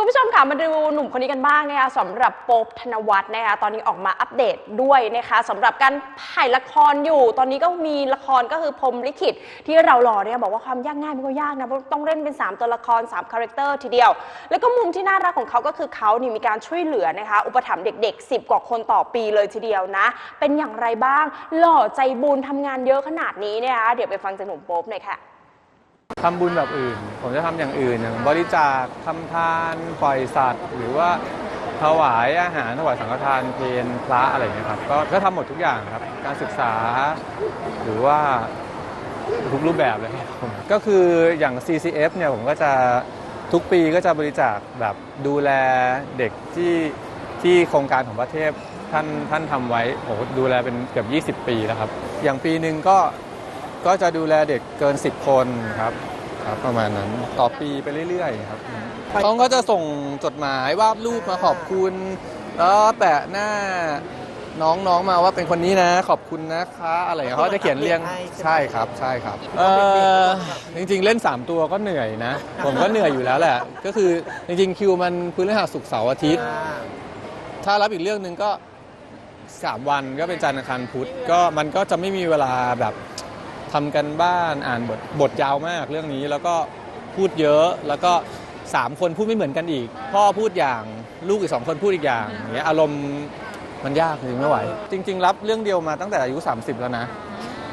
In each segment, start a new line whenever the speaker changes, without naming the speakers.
คุณผู้ชมค่ะมาดูหนุ่มคนนี้กันบ้างนะคะสำหรับโป๊บธนวัฒน์นะคะตอนนี้ออกมาอัปเดตด้วยนะคะสำหรับการถ่ายละครอยู่ ตอนนี้ก็มีละครก็คือพรมลิขิตที่เรารอเนี่ยบอกว่าความยากง่ายมันก็ยากนะเพราะต้องเล่นเป็น 3 ตัวละคร3คาแรคเตอร์ทีเดียว แล้วก็มุมที่น่ารักของเขาก็คือเขานี่มีการช่วยเหลือนะคะอุปถัมภ์เด็ก ๆ 10 กว่าคนต่อปีเลยทีเดียวนะ เป็นอย่างไรบ้าง หล่อใจบุญทำงานเยอะขนาดนี้เนี่ยนะคะเดี๋ยวไปฟังจากหนุ่มโป๊บหน่อยค่ะ
ทำบุญแบบอื่น ผมจะทำอย่างอื่นอย่างบริจาคทำทานปล่อยสัตว์ หรือว่าถวายอาหารถวายสังฆทานเพลพระอะไรอย่างเงี้ยครับก็ก็ทำหมดทุกอย่างครับ การศึกษา หรือว่าทุกรูปแบบเลยครับผมก็คืออย่าง CCF เนี่ยผมก็จะทุกปีก็จะบริจาคแบบดูแลเด็กที่ที่โครงการของประเทศท่านท่านทำไว้โอ้โหดูแลเป็นเกือบ 20 ปีแล้วครับ อย่างปีหนึ่งก็ ก็จะดูแลเด็กเกิน 10 คนครับครับประมาณนั้นต่อปีไปเรื่อยๆครับเขาก็จะส่งจดหมายวาดรูปมาขอบคุณ แล้วแปะหน้าน้องๆมาว่าเป็นคนนี้นะ ขอบคุณนะคะอะไรอย่างเงี้ยเขาจะเขียนเรียงใช่ครับใช่ครับเออจริงๆเล่น 3 ตัวก็เหนื่อยนะ ผมก็เหนื่อยอยู่แล้วแหละ ก็คือจริงๆคิวมันพฤหัสศุกร์เสาร์อาทิตย์ ถ้ารับอีกเรื่องหนึ่งก็ 3 วันก็เป็นจันทร์อังคารพุธก็มันก็จะไม่มีเวลาแบบ ทำกันบ้านอ่านบทบทยาวมากเรื่องนี้แล้วก็พูดเยอะแล้วก็3คนพูดไม่เหมือนกันอีก พ่อพูดอย่างลูกอีก2คนพูดอีกอย่างอย่างเงี้ยอารมณ์มันยากจริงไม่ไหว จริง ๆ รับเรื่องเดียวมาตั้งแต่อายุ 30 แล้วนะ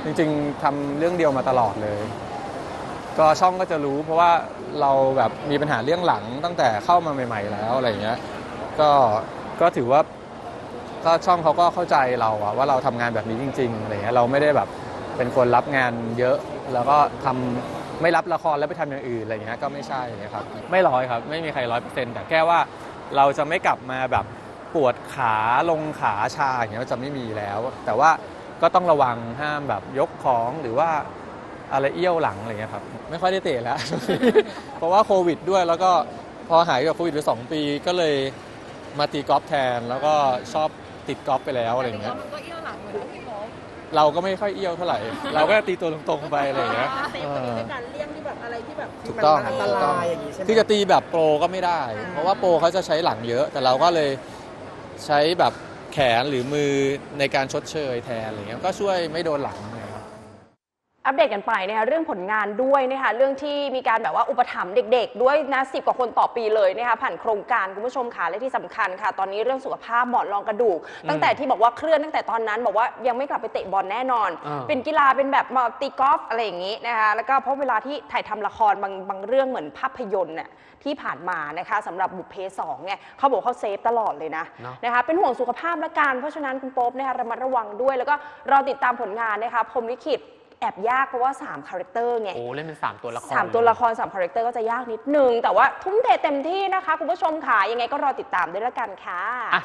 จริง ๆทำเรื่องเดียวมาตลอดเลย ก็ช่องก็จะรู้เพราะว่าเราแบบมีปัญหาเรื่องหลังตั้งแต่เข้ามาใหม่ ๆ แล้วอะไรอย่างเงี้ยก็ก็ถือว่าก็ช่องเขาก็เข้าใจเราอะว่าเราทำงานแบบนี้จริงๆอะไรเงี้ยเราไม่ได้แบบ เป็นคนรับงานเยอะ แล้วก็ทำไม่รับละครแล้วไปทำอย่างอื่นอะไรเงี้ยก็ไม่ใช่นะครับ ไม่ร้อยครับ ไม่มีใครร้อยเปอร์เซ็นต์แต่แค่ว่าเราจะไม่กลับมาแบบปวดขาลงขาชาอย่างเงี้ยจะไม่มีแล้ว แต่ว่าก็ต้องระวังห้ามแบบยกของหรือว่าอะไรเอี้ยวหลังอะไรเงี้ยครับไม่ค่อยได้เตะแล้ว เพราะว่าโควิดด้วยแล้วก็พอหายจากโควิดไปสองปีก็เลยมาตีกอล์ฟแทน แล้วก็ชอบติดกอล์ฟไปแล้วอะไรอย่างเงี้ย
มันก็ เอี้ยวหลังเหมือนกันพี่โป๊ป
เราก็ไม่ค่อยเอี้ยวเท่าไหร่ เราก็ตีตัวตรงๆไปอะไรอย่างเงี้ย
เซฟตัวเองด้วยการเลี่ยงที่แบบอะไรที่แบบ
ถูกต้อง
อันต
ถูกต้
รา
อง
ยอย่างนี้ใช่ไหม
คือจะตีแบบโปรก็ไม่ได้ เพราะว่าโปรเขาจะใช้หลังเยอะ แต่เราก็เลยใช้แบบแขนหรือมือในการชดเชยแทนอะไรเงี้ยก็ช่วยไม่โดนหลังนะครับ
อัปเดตกันไปนะคะเรื่องผลงานด้วยนะคะเรื่องที่มีการแบบว่าอุปถัมภ์เด็ก ๆ ด้วยนะสิกว่าคนต่อปีเลยนะคะผ่านโครงการคุณผู้ชมค่ะและที่สำคัญค่ะ ตอนนี้เรื่องสุขภาพหมอนรองกระดูก ตั้งแต่ที่บอกว่าเคลื่อนตั้งแต่ตอนนั้น บอกว่ายังไม่กลับไปเตะบอลแน่นอน
อ่า
เป็นกีฬาเป็นแบบมาตีกอล์ฟอะไรอย่างนี้นะคะแล้วก็เพราะเวลาที่ถ่ายทำละครบางบางเรื่องเหมือนภาพยนตร์น่ะที่ผ่านมานะคะสำหรับบุพเพสองเนี่ยเขาบอกเขาเซฟตลอดเลยนะ
เนอะ
นะคะเป็นห่วงสุขภาพและกันเพราะฉะนั้นคุณโป๊ปนะคะระมัดระวังด้วย แล้วก็รอติดตามผลงานนะคะพรหมลิขิต แอบยากเพราะว่า3คาแรคเตอร์ไง
โอ้เล่นเป็น 3 ตัวละคร
สามตัวละครสามคาแรคเตอร์ก็จะยากนิดนึง แต่ว่าทุ่มเทเต็มที่นะคะ คุณผู้ชมค่ะยังไงก็รอติดตามด้วยละกันค่ะ